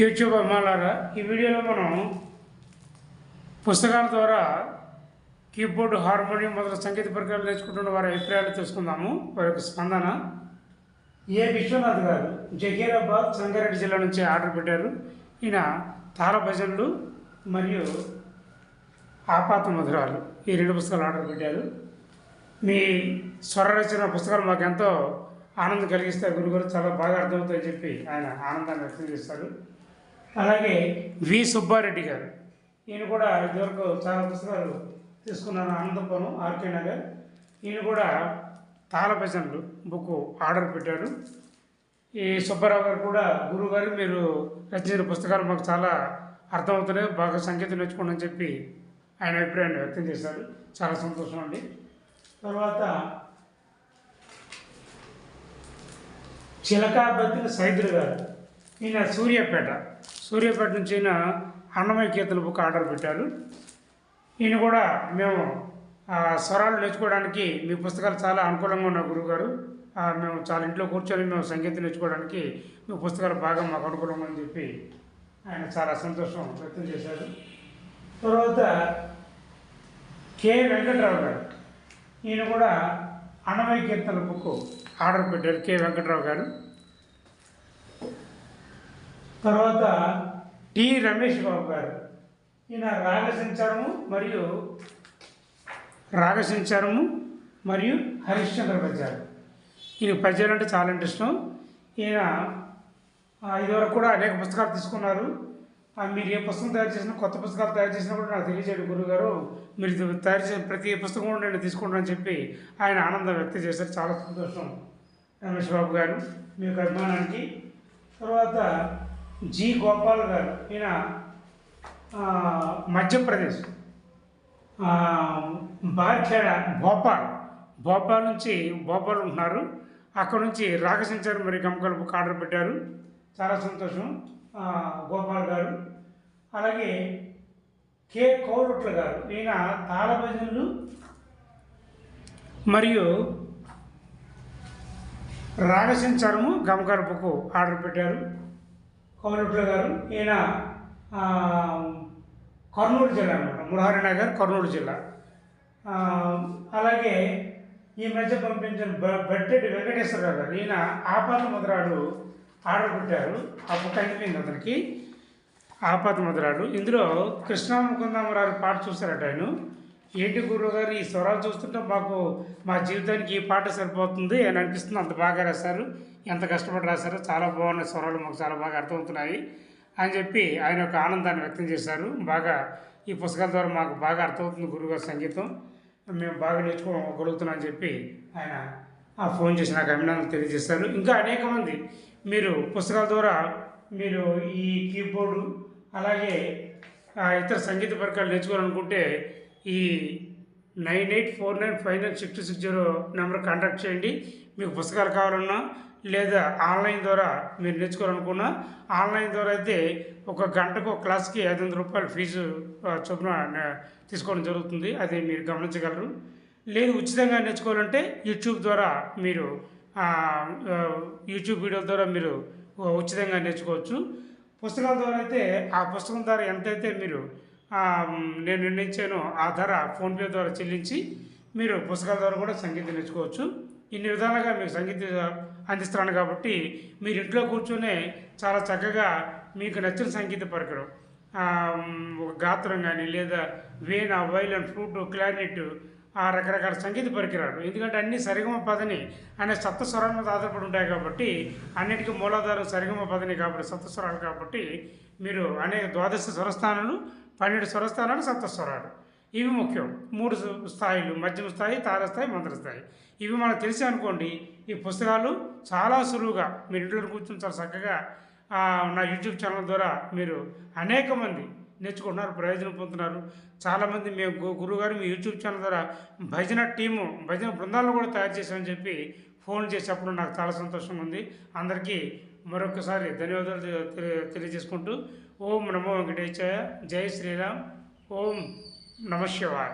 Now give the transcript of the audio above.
YouTube అమ్మాలారా ఈ వీడియోలో మనం పుస్తకాల ద్వారా కీబోర్డు హార్మోనియం మొదల సంగీత పరికరాలు నేర్చుకుంటున్న వారి అభిప్రాయాలు తెలుసుకుందాము. వారి యొక్క స్పందన. ఏ విశ్వనాథ్ గారు జహీరాబాద్ సంగారెడ్డి జిల్లా నుంచి ఆర్డర్ పెట్టారు. ఈయన తార భజనలు మరియు ఆపాత మధురాలు ఈ రెండు పుస్తకాలు ఆర్డర్ పెట్టారు. మీ స్వర రచన పుస్తకాలు మాకు ఎంతో ఆనందం కలిగిస్తారు. గురుగారు చాలా బాగా అర్థమవుతాయని చెప్పి ఆయన ఆనందాన్ని వ్యక్తం చేస్తారు. అలాగే వి సుబ్బారెడ్డి గారు. ఈయన కూడా ఇదివరకు చాలా పుస్తకాలు తీసుకున్నాను. అనంతపురం ఆర్కే నగర్. ఈయన కూడా తాళ భజనలు బుక్ ఆర్డర్ పెట్టారు. ఈ సుబ్బారావు గారు కూడా గురువు గారు మీరు రచించిన పుస్తకాలు మాకు చాలా అర్థమవుతున్నాయి బాగా సంగీతం నేర్చుకోండి అని చెప్పి ఆయన అభిప్రాయాన్ని వ్యక్తం చేశారు. చాలా సంతోషం అండి. తర్వాత చిలకాబద్దిన సైదులు గారు. ఈయన సూర్యాపేట. సూర్యాపేట నుంచి ఈయన అన్నమయ్య కీర్తన బుక్ ఆర్డర్ పెట్టారు. ఈయన కూడా మేము ఆ, స్వరాలు నేర్చుకోవడానికి మీ పుస్తకాలు చాలా అనుకూలంగా ఉన్న గురువుగారు మేము చాలా ఇంట్లో కూర్చొని మేము సంగీతం నేర్చుకోవడానికి మీ పుస్తకాలు బాగా మాకు అనుకూలంగా అని చెప్పి ఆయన చాలా సంతోషం వ్యక్తం చేశారు. తర్వాత కె. వెంకట్రావు గారు ఈయన కూడా అన్నమయ్య కీర్తన బుక్ ఆర్డర్ పెట్టారు. కె. వెంకట్రావు గారు. తర్వాత టి రమేష్ బాబు గారు. ఈయన రాగ సంచారము మరియు రాగ సంచారము మరియు హరిశ్చంద్ర పద్యాలు ఈయన పద్యాలు అంటే చాలా ఇంట్రెస్టం ఈయన ఇదివరకు కూడా అనేక పుస్తకాలు తీసుకున్నారు. మీరు ఏ పుస్తకం తయారు చేసినా కొత్త పుస్తకాలు తయారు చేసినా కూడా నాకు తెలియజేయండి గురుగారు మీరు తయారు చేసిన ప్రతి పుస్తకం కూడా నేను తీసుకుంటానని చెప్పి ఆయన ఆనందం వ్యక్తం చేశారు. చాలా సంతోషం. రమేష్ బాబు గారు మీ యొక్క అభిమానానికి. తర్వాత జి గోపాల్ గారు ఈయన మధ్యప్రదేశ్ ఆ, బార్ఖేడ భోపాల్ భోపాల్ నుంచి భోపాల్ ఉంటున్నారు. అక్కడ నుంచి రాగసంచారం మరి గమకాల బుక్ ఆర్డర్ పెట్టారు. చాలా సంతోషం గోపాల్ గారు. అలాగే కె కౌరుట్ల గారు ఈయన తాళభజనులు మరియు రాగసించారము గమకాల ఆర్డర్ పెట్టారు. కౌలుట్ల గారు ఈయన కర్నూలు జిల్లా అనమాట మురహరి నగర్ కర్నూలు జిల్లా. అలాగే ఈ మధ్య పంపించిన బ- వెంకటేశ్వరరావు గారు ఈయన ఆపాత ముద్రాలు ఆర్డర్ పెట్టారు. ఆ బుక్ అయిపోయింది అతనికి. ఆపాత ముద్రాలు ఇందులో కృష్ణా ముకుందామరావు పాట చూశారట ఆయన. ఏంటి గురువు గారు ఈ స్వరాలు చూస్తుంటే మాకు మా జీవితానికి ఈ పాట సరిపోతుంది అని అనిపిస్తుంది. అంత బాగా రాశారు. ఎంత కష్టపడి రాశారు చాలా బాగున్నాయి స్వరాలు మాకు చాలా బాగా అర్థమవుతున్నాయి అని చెప్పి ఆయన యొక్క ఆనందాన్ని వ్యక్తం చేశారు. బాగా ఈ పుస్తకాల ద్వారా మాకు బాగా అర్థమవుతుంది గురుగారు సంగీతం. మేము బాగా నేర్చుకోగలుగుతున్నాం అని చెప్పి ఆయన ఆ ఫోన్ చేసి నాకు అభినందనలు తెలియజేశారు. ఇంకా అనేక మంది మీరు పుస్తకాల ద్వారా మీరు ఈ కీబోర్డు అలాగే ఇతర సంగీత పరికరాలు నేర్చుకోవాలనుకుంటే ఈ nine eight four nine five nine six six zero number contact చేయండి. మీకు పుస్తకాలు కావాలన్నా లేదా ఆన్లైన్ ద్వారా మీరు నేర్చుకోవాలనుకున్నా ఆన్లైన్ ద్వారా అయితే ఒక గంటకు ఒక క్లాస్కి ఐదు వందల రూపాయలు ఫీజు చొప్పున తీసుకోవడం జరుగుతుంది. అది మీరు గమనించగలరు. లేదు ఉచితంగా నేర్చుకోవాలంటే యూట్యూబ్ ద్వారా మీరు యూట్యూబ్ వీడియో ద్వారా మీరు ఉచితంగా నేర్చుకోవచ్చు. పుస్తకాల ద్వారా అయితే ఆ పుస్తకం ద్వారా ఎంతైతే మీరు నేను నిర్ణయించాను. ఆ ధర ఫోన్పే ద్వారా చెల్లించి మీరు పుస్తకాల ద్వారా కూడా సంగీతం నేర్చుకోవచ్చు. ఇన్ని విధాలుగా మీకు సంగీతం అందిస్తున్నాను కాబట్టి మీరు ఇంట్లో కూర్చునే చాలా చక్కగా మీకు నచ్చిన సంగీత పరికరం. ఒక గాత్రం కానీ లేదా వేణ వైలన్ ఫ్లూట్ క్లారినెట్ ఆ రకరకాల సంగీత పరికరాలు. ఎందుకంటే అన్ని సరిగమ పదని అనే సప్తస్వరాల మీద ఆధారపడి ఉంటాయి కాబట్టి అన్నిటికీ మూలాధారం సరిగమ పదని కాబట్టి సప్తస్వరాలు కాబట్టి మీరు అనేక ద్వాదశ స్వరస్థానాలు పన్నెండు స్వరస్థానాలు సప్తస్వరాలు ఇవి ముఖ్యం. మూడు స్థాయిలు మధ్యమ స్థాయి తారస్థాయి మంత్రస్థాయి ఇవి మనకు తెలిసి అనుకోండి ఈ పుస్తకాలు చాలా సులువుగా మీరు ఇంట్లో కూర్చొని చాలా చక్కగా నా యూట్యూబ్ ఛానల్ ద్వారా మీరు అనేక మంది నేర్చుకుంటున్నారు ప్రయోజనం పొందుతున్నారు. చాలామంది మేము గురువుగారు మీ యూట్యూబ్ ఛానల్ ద్వారా భజన టీము భజన బృందాలను కూడా తయారు చేశామని చెప్పి ఫోన్ చేసేటప్పుడు నాకు చాలా సంతోషంగా ఉంది. అందరికీ మరొకసారి ధన్యవాదాలు తెలియజేసుకుంటూ ఓం నమో వెంకటేశాయ జై శ్రీరామ్ ఓం నమ శివాయ.